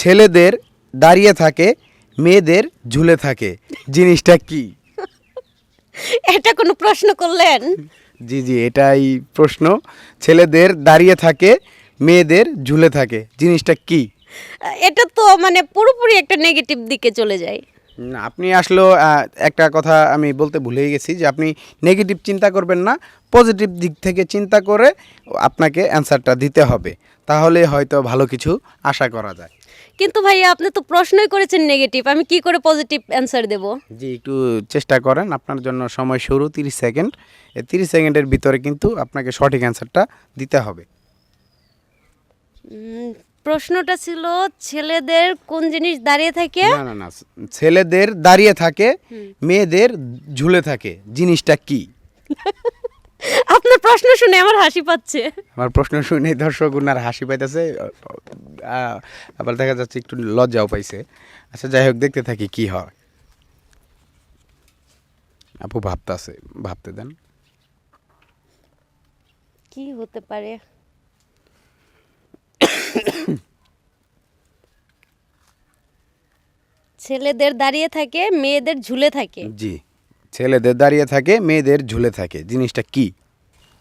ছেলেদের দাঁড়িয়ে থাকে মেয়েদের ঝুলে থাকে। জিনিসটা কি? এটা কোনো প্রশ্ন করলেন? জি জি এটাই প্রশ্ন। ছেলেদের দাঁড়িয়ে থাকে মেয়েদের ঝুলে থাকে। জিনিসটা কি? এটা তো মানে পুরোপুরি একটা নেগেটিভ দিকে চলে যায়। আপনি আসলেও একটা কথা আমি বলতে ভুলেই গেছি যে আপনি নেগেটিভ চিন্তা করবেন না পজিটিভ দিক থেকে চিন্তা করে আপনাকে অ্যান্সারটা দিতে হবে। তাহলে হয়তো ভালো কিছু আশা করা যায়। কিন্তু ভাইয়া আপনি তো প্রশ্নই করেছেন নেগেটিভ আমি কি করে পজিটিভ অ্যান্সার দেব? জি একটু চেষ্টা করেন আপনার জন্য সময় শুরু তিরিশ সেকেন্ড। এই তিরিশ সেকেন্ডের ভিতরে কিন্তু আপনাকে সঠিক অ্যান্সারটা দিতে হবে। প্রশ্নটা ছিল ছেলেদের কোন জিনিস দাঁড়িয়ে থাকে? না না না ছেলেদের দাঁড়িয়ে থাকে মেয়েদের ঝুলে থাকে জিনিসটা কি? আপনার প্রশ্ন শুনে আমার হাসি পাচ্ছে। আমার প্রশ্ন শুনে দর্শক উনার হাসি পাইতেছে আবার দেখা যাচ্ছে একটু লজ্জাও পাইছে। আচ্ছা যাই হোক দেখতে থাকি কি হয়। আপু ভাবতাছে ভাবতে দেন। কি হতে পারে? ছেলেদের দাঁড়িয়ে থাকে মেয়েদের ঝুলে থাকে। জি ছেলেদের দাঁড়িয়ে থাকে মেয়েদের ঝুলে থাকে। জিনিসটা কি?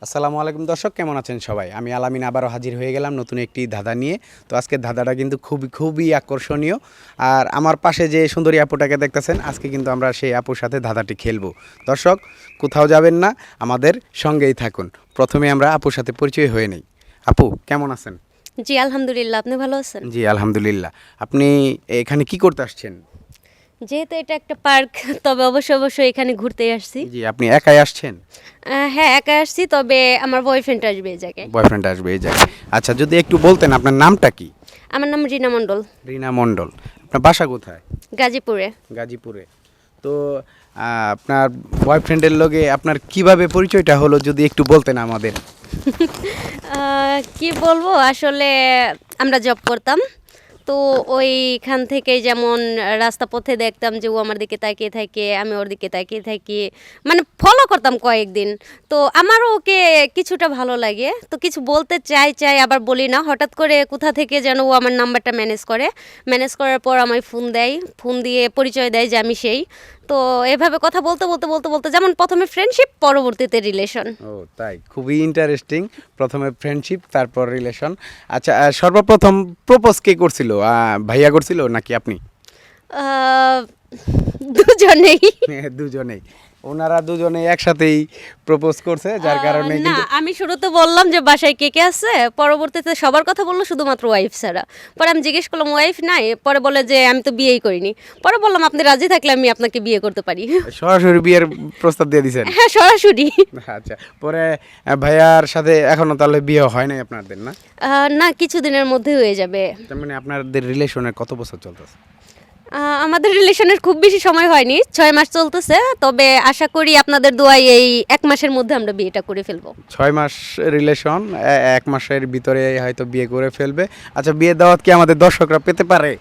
আসসালামু আলাইকুম দর্শক কেমন আছেন সবাই? আমি আলামিন আবারও হাজির হয়ে গেলাম নতুন একটি ধাঁধা নিয়ে। তো আজকে ধাঁধাটা কিন্তু খুবই খুবই আকর্ষণীয়। আর আমার পাশে যে সুন্দরী আপুটাকে দেখতেছেন আজকে কিন্তু আমরা সেই আপুর সাথে ধাঁধাটি খেলব। দর্শক কোথাও যাবেন না আমাদের সঙ্গেই থাকুন। প্রথমে আমরা আপুর সাথে পরিচয় হয়ে নেই। আপু কেমন আছেন? জি আলহামদুলিল্লাহ। আপনি ভালো আছেন? জি আলহামদুলিল্লাহ। আপনি এখানে কি করতে আসছেন? যেহেতু এটা একটা পার্ক তবে অবশ্যই অবশ্যই এখানে ঘুরতে আসছি। জি আপনি একাই আসছেন? হ্যাঁ একাই আসছি তবে আমার বয়ফ্রেন্ড আসবে এই জায়গায়। বয়ফ্রেন্ড আসবে এই জায়গায়। আচ্ছা যদি একটু বলতেন আপনার নামটা কি? আমার নাম রিনা মণ্ডল। রিনা মণ্ডল। আপনার বাসা কোথায়? গাজীপুরে। গাজীপুরে। তো আপনার বয়ফ্রেন্ডের লগে আপনার কীভাবে পরিচয়টা হলো, যদি একটু বলতেন আমাদের? কি বলব? আসলে আমরা জব করতাম। তো ওইখান থেকে যেমন রাস্তা পথে দেখতাম যে ও আমার দিকে তাকিয়ে থাকে, আমি ওর দিকে তাকিয়ে থাকি। মানে ফলো করতাম কয়েকদিন। তো আমারও ওকে কিছুটা ভালো লাগে। তো কিছু বলতে চাই চাই আবার বলি না। হঠাৎ করে কোথা থেকে যেন ও আমার নাম্বারটা ম্যানেজ করে। ম্যানেজ করার পর আমায় ফোন দেয়। ফোন দিয়ে পরিচয় দেয় যে আমি সেই। তো এভাবে কথা বলতে বলতে বলতে বলতে যেমন প্রথমে ফ্রেন্ডশিপ পরবর্তীতে রিলেশন ও তাই। খুবই ইন্টারেস্টিং প্রথমে ফ্রেন্ডশিপ তারপর রিলেশন আচ্ছা সর্বপ্রথম প্রপোজ কে করছিল? ভাইয়া করছিল নাকি আপনি? দুজনেই। দুজনেই। ওনারা দুজনেই একসাথেই প্রপোজ করছে যার কারণে না আমি শুরুতে বললাম যে বাসায় কে কে আছে পরবর্তীতে সবার কথা বলল শুধুমাত্র ওয়াইফ ছাড়া। পরে আমি জিজ্ঞেস করলাম ওয়াইফ নাই? পরে বলে যে আমি তো বিয়েই করিনি। পরে বললাম আপনি রাজি থাকলে আমি আপনাকে বিয়ে করতে পারি। সরাসরি বিয়ের প্রস্তাব দিয়ে দিছেন হ্যাঁ সরাসরি। আচ্ছা পরে ভাইয়ার সাথে এখনও তাহলে বিয়ে হয় নাই আপনাদের না? না কিছুদিনের মধ্যে হয়ে যাবে। তার মানে আপনাদের রিলেশনের কত বছর চলতেছে? আমাদের রিলেশনের খুব বেশি সময় হয়নি ছয় মাস চলতেছে তবে আশা করি আপনাদের দোয়াই এই এক মাসের মধ্যে আমরা বিয়েটা করে ফেলব। ছয় মাস রিলেশন এক মাসের ভিতরে হয়তো বিয়ে করে ফেলবে। আচ্ছা বিয়ে দাওয়াত কি আমাদের দর্শকরা পেতে পারে?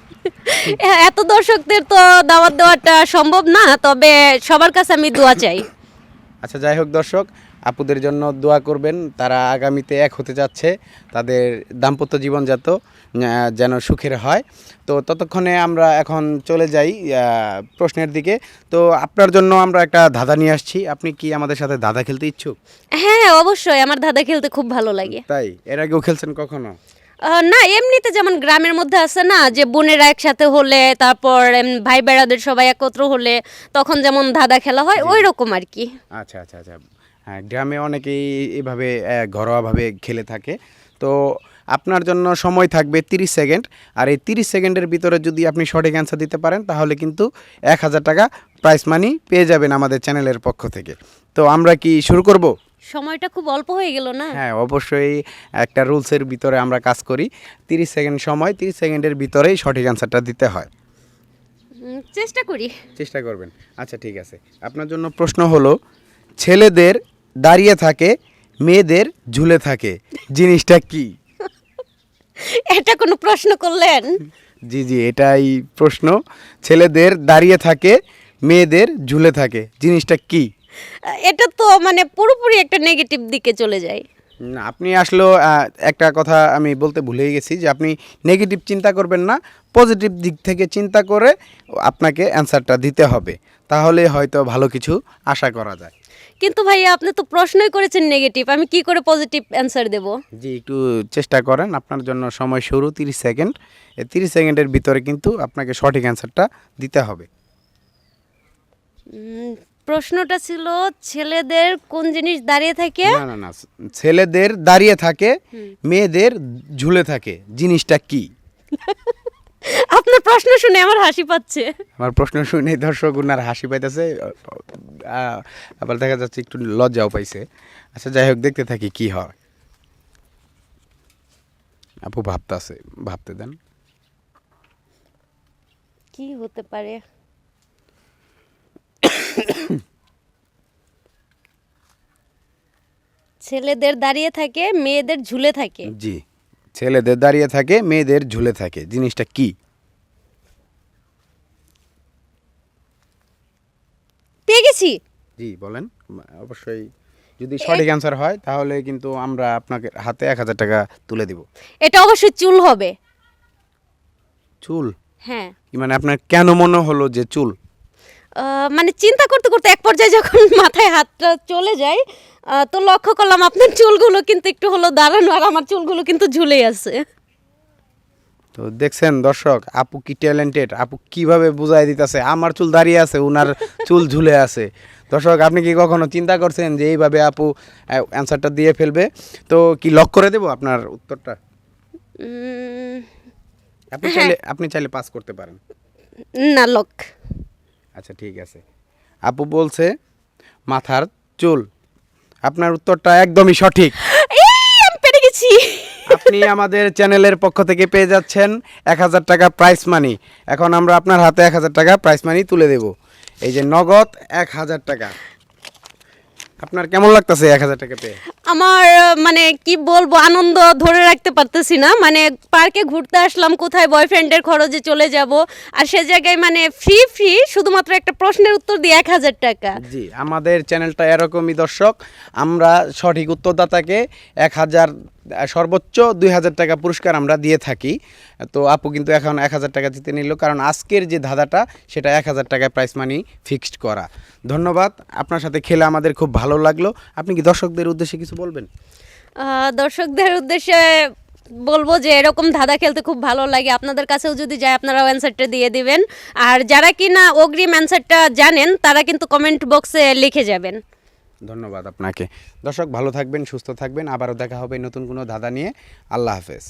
এত দর্শকদের তো দাওয়াত দেওয়াটা সম্ভব না তবে সবার কাছে আমি দোয়া চাই। আচ্ছা যাই হোক দর্শক আপুদের জন্য দোয়া করবেন তারা আগামীতে এক হতে যাচ্ছে তাদের দাম্পত্য জীবনজাত আহ, যেন সুখের হয়। তো ততক্ষণে আমরা এখন চলে যাই প্রশ্নের দিকে। তো আপনার জন্য আমরা একটা ধাঁধা নিয়ে আসছি। আপনি কি আমাদের সাথে ধাঁধা খেলতে ইচ্ছুক? হ্যাঁ অবশ্যই। আমার দাদা খেলতে খুব ভালো লাগে। তাই? এর আগেও খেলছেন কখনো? না এমনিতে যেমন গ্রামের মধ্যে আছে না যে বোনেরা একসাথে হলে তারপর ভাই বেড়াদের সবাই একত্র হলে তখন যেমন ধাঁধা খেলা হয় ওই রকম আর কি। আচ্ছা আচ্ছা আচ্ছা। হ্যাঁ গ্রামে অনেকেই এভাবে ঘরোয়াভাবে খেলে থাকে। তো আপনার জন্য সময় থাকবে তিরিশ সেকেন্ড। আর এই তিরিশ সেকেন্ডের ভিতরে যদি আপনি সঠিক অ্যান্সার দিতে পারেন তাহলে কিন্তু এক হাজার টাকা প্রাইস মানি পেয়ে যাবেন আমাদের চ্যানেলের পক্ষ থেকে। তো আমরা কি শুরু করব? সময়টা খুব অল্প হয়ে গেল না? হ্যাঁ অবশ্যই একটা রুলসের ভিতরে আমরা কাজ করি। তিরিশ সেকেন্ড সময় তিরিশ সেকেন্ডের ভিতরেই সঠিক অ্যান্সারটা দিতে হয়। চেষ্টা করি। চেষ্টা করবেন। আচ্ছা ঠিক আছে। আপনার জন্য প্রশ্ন হলো ছেলেদের দাঁড়িয়ে থাকে মেয়েদের ঝুলে থাকে জিনিসটা কি? এটা কোনো প্রশ্ন করলেন? জি জি এটাই প্রশ্ন। ছেলেদের দাঁড়িয়ে থাকে মেয়েদের ঝুলে থাকে। জিনিসটা কি? এটা তো মানে পুরোপুরি একটা নেগেটিভ দিকে চলে যায়। আপনি আসলো একটা কথা আমি বলতে ভুলেই গেছি যে আপনি নেগেটিভ চিন্তা করবেন না পজিটিভ দিক থেকে চিন্তা করে আপনাকে অ্যান্সারটা দিতে হবে। তাহলে হয়তো ভালো কিছু আশা করা যায়। কিন্তু ভাইয়া আপনি তো প্রশ্নই করেছেন নেগেটিভ আমি কি করে পজিটিভ অ্যান্সার দেব? জি একটু চেষ্টা করেন আপনার জন্য সময় শুরু তিরিশ সেকেন্ড। এই তিরিশ সেকেন্ডের ভিতরে কিন্তু আপনাকে সঠিক অ্যান্সারটা দিতে হবে। প্রশ্নটা ছিল ছেলেদের কোন জিনিস দাঁড়িয়ে থাকে? না না না ছেলেদের দাঁড়িয়ে থাকে মেয়েদের ঝুলে থাকে জিনিসটা কি? আপনার প্রশ্ন শুনে আমার হাসি পাচ্ছে। আমার প্রশ্ন শুনে দর্শক উনার হাসি পাইতেছে আবার দেখা যাচ্ছে একটু লজ্জাও পাইছে। আচ্ছা যাই হোক দেখতে থাকি কি হয়। আপু ভাবতাছে ভাবতে দেন। কি হতে পারে? ছেলেদের দাঁড়িয়ে থাকে মেয়েদের ঝুলে থাকে। জি ছেলেদের দাঁড়িয়ে থাকে মেয়েদের ঝুলে থাকে। জিনিসটা কি? পেয়ে গেছি জি বলেন। অবশ্যই যদি সঠিক অ্যান্সার হয় তাহলে কিন্তু আমরা আপনাকে হাতে এক হাজার টাকা তুলে দিব। এটা অবশ্যই চুল হবে। চুল? হ্যাঁ। কি মানে আপনার কেন মনে হলো যে চুল? মানে চিন্তা করতে করতে এক পর্যায়ে যখন মাথায় হাতটা চলে যায় তো লক্ষ্য করলাম আপনার চুলগুলো কিন্তু একটু হলো দাঁড়ানো আর আমার চুলগুলো কিন্তু ঝুলে আছে। তো দেখছেন দর্শক আপু কি ট্যালেন্টেড আপু কীভাবে বুঝাই দিতেছে আমার চুল দাঁড়িয়ে আছে উনার চুল ঝুলে আছে। দর্শক আপনি কি কখনো চিন্তা করছেন যে এইভাবে আপু অ্যান্সারটা দিয়ে ফেলবে? তো কি লক করে দেবো আপনার উত্তরটা? আপনি চাইলে আপনি চাইলে পাস করতে পারেন। না লক আচ্ছা ঠিক আছে। আপু বলছে মাথার চুল। আপনার উত্তরটা একদমই সঠিক। পেরে গেছি। আপনি আমাদের চ্যানেলের পক্ষ থেকে পেয়ে যাচ্ছেন এক হাজার টাকা প্রাইস মানি এখন আমরা আপনার হাতে এক হাজার টাকা প্রাইস মানি তুলে দেব। এই যে নগদ এক হাজার টাকা। আপনার কেমন লাগতেছে এক হাজার টাকা পেয়ে? আমার মানে কি বলব, আনন্দ ধরে রাখতে পারতেছি না। মানে পার্কে ঘুরতে আসলাম, কোথায় বয়ফ্রেন্ডের খরচে চলে যাব, আর সে জায়গায় মানে ফ্রি ফ্রি শুধুমাত্র একটা প্রশ্নের উত্তর দিয়ে এক হাজার টাকা। জি, আমাদের চ্যানেলটা এরকমই, দর্শক। আমরা সঠিক উত্তরদাতাকে এক হাজার সর্বোচ্চ দুই হাজার টাকা পুরস্কার আমরা দিয়ে থাকি। তো আপু কিন্তু এখন এক হাজার টাকা জিতে নিল, কারণ আজকের যে ধাঁধাটা, সেটা এক হাজার টাকায় প্রাইস মানি ফিক্সড করা। ধন্যবাদ, আপনার সাথে খেলে আমাদের খুব ভালো লাগল। আপনি কি দর্শকদের উদ্দেশ্যে কিছু বলবেন? দর্শকদের উদ্দেশ্যে বলব যে এরকম ধাঁধা খেলতে খুব ভালো লাগে। আপনাদের কাছেও যদি যায় আপনারাও অ্যান্সারটা দিয়ে দিবেন। আর যারা কি না অগ্রিম অ্যান্সারটা জানেন তারা কিন্তু কমেন্ট বক্সে লিখে যাবেন। ধন্যবাদ আপনাকে। দর্শক ভালো থাকবেন সুস্থ থাকবেন। আবারও দেখা হবে নতুন কোনো ধাঁধা নিয়ে। আল্লাহ হাফেজ।